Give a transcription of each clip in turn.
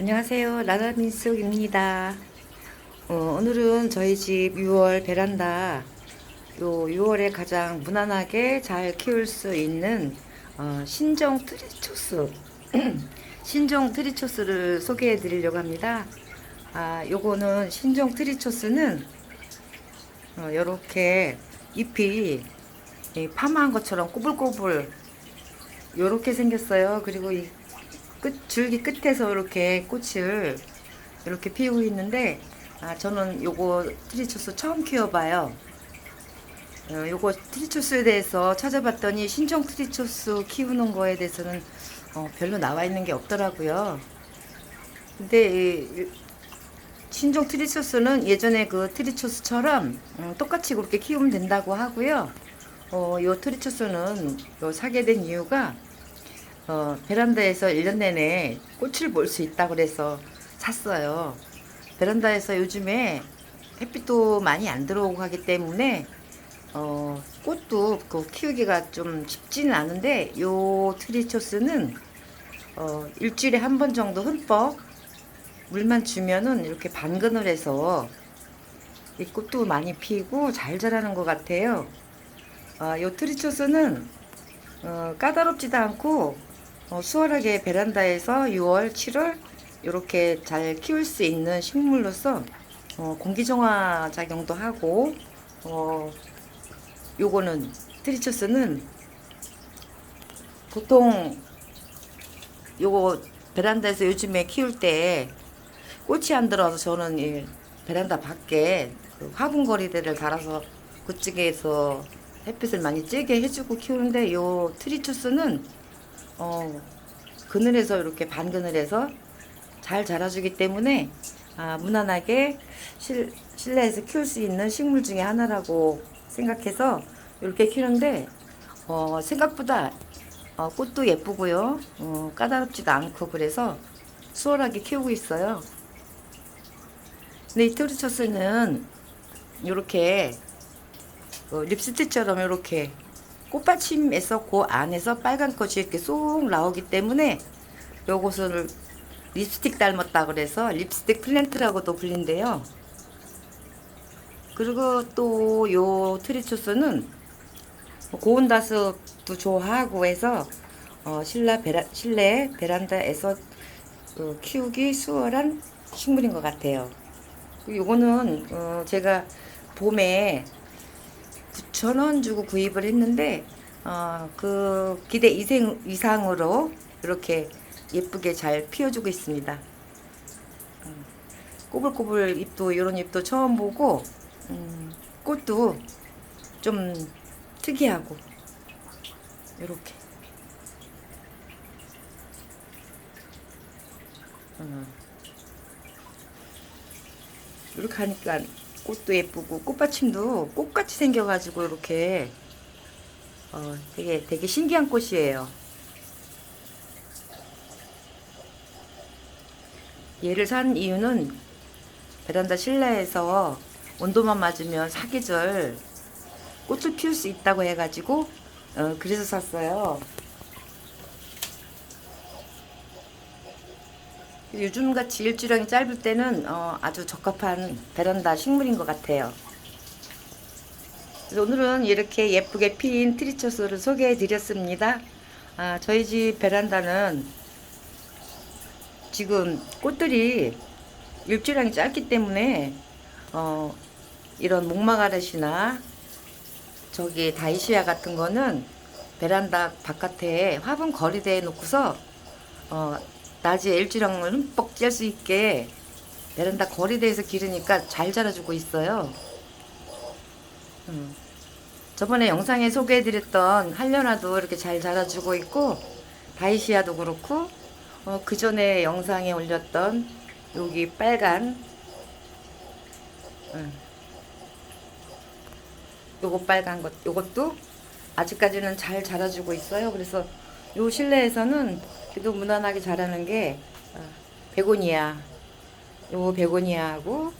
안녕하세요. 라라민숙입니다. 어, 오늘은 저희 집 6월 베란다 요 6월에 가장 무난하게 잘 키울 수 있는 어, 신종 트리초스 신종 트리초스를 소개해 드리려고 합니다. 아, 요거는 신종 트리초스는 어, 요렇게 잎이 이 파마한 것처럼 꼬불꼬불 요렇게 생겼어요. 그리고 이 끝, 줄기 끝에서 이렇게 꽃을 이렇게 피우고 있는데 아, 저는 요거 트리초스 처음 키워봐요. 어, 요거 트리초스에 대해서 찾아봤더니 신종 트리초스 키우는 거에 대해서는 어, 별로 나와 있는 게 없더라고요. 근데 이, 신종 트리초스는 예전에 그 트리초스처럼 음, 똑같이 그렇게 키우면 된다고 하고요. 어, 요 트리초스는 요 사게 된 이유가 어, 베란다에서 1년 내내 꽃을 볼 수 있다고 그래서 샀어요. 베란다에서 요즘에 햇빛도 많이 안 들어오고 하기 때문에 어, 꽃도 그 키우기가 좀 쉽지는 않은데 요 트리초스는 어, 일주일에 한 번 정도 흠뻑 물만 주면은 이렇게 반근을 해서 이 꽃도 많이 피고 잘 자라는 것 같아요. 아, 요 트리초스는 어, 까다롭지도 않고 어, 수월하게 베란다에서 6월, 7월 이렇게 잘 키울 수 있는 식물로서 어, 공기정화 작용도 하고 어, 요거는 트리초스는 보통 요거 베란다에서 요즘에 키울 때 꽃이 안 들어와서 저는 이 베란다 밖에 그 화분 거리대를 달아서 그쪽에서 햇빛을 많이 쬐게 해주고 키우는데 요 트리초스는 어, 그늘에서 이렇게 반그늘에서 잘 자라주기 때문에 아, 무난하게 실, 실내에서 키울 수 있는 식물 중에 하나라고 생각해서 이렇게 키우는데 어, 생각보다 어, 꽃도 예쁘고요. 어, 까다롭지도 않고 그래서 수월하게 키우고 있어요. 근데 이 트리처스는 이렇게 어, 립스틱처럼 이렇게 꽃받침에서 그 안에서 빨간 꽃이 이렇게 쏙 나오기 때문에 요것을 립스틱 닮았다 그래서 립스틱 플랜트라고도 불린대요. 그리고 또 요 트리초스는 고온 다습도 좋아하고 해서 어, 실내, 베라, 실내 베란다에서 어, 키우기 수월한 식물인 것 같아요. 요거는 어, 제가 봄에 9,000원 주고 구입을 했는데 어, 그 기대 이생, 이상으로 이렇게 예쁘게 잘 피워주고 있습니다. 음, 꼬불꼬불 잎도 이런 잎도 처음 보고 음, 꽃도 좀 특이하고 이렇게 음, 이렇게 하니까 꽃도 예쁘고 꽃받침도 꽃같이 생겨가지고 이렇게 어, 되게 되게 신기한 꽃이에요. 얘를 산 이유는 베란다 실내에서 온도만 맞으면 사계절 꽃을 피울 수 있다고 해가지고 어, 그래서 샀어요. 요즘 같이 일주량이 짧을 때는 어, 아주 적합한 베란다 식물인 것 같아요. 그래서 오늘은 이렇게 예쁘게 핀 트리초스를 소개해 드렸습니다. 아, 저희 집 베란다는 지금 꽃들이 일주량이 짧기 때문에 어, 이런 목마가렛이나 저기 다이시아 같은 거는 베란다 바깥에 화분 거리대에 놓고서 어, 낮에 일주량을 흠뻑 쬐수 있게 베란다 거리대에서 기르니까 잘 자라주고 있어요. 음. 저번에 영상에 소개해드렸던 한련아도 이렇게 잘 자라주고 있고 다이시아도 그렇고 어, 그 전에 영상에 올렸던 여기 빨간 음. 요거 빨간 것 요것도 아직까지는 잘 자라주고 있어요. 그래서 요 실내에서는 그래도 무난하게 자라는 게 어, 베고니아 요 베고니아하고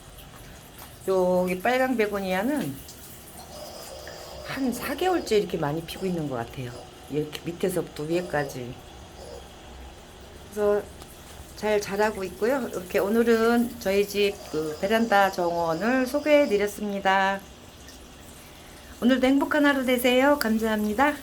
여기 빨강 베고니아는 한 4개월째 이렇게 많이 피고 있는 것 같아요. 이렇게 밑에서부터 위에까지. 그래서 잘 자라고 있고요. 이렇게 오늘은 저희 집 그 베란다 정원을 소개해 드렸습니다. 오늘도 행복한 하루 되세요. 감사합니다.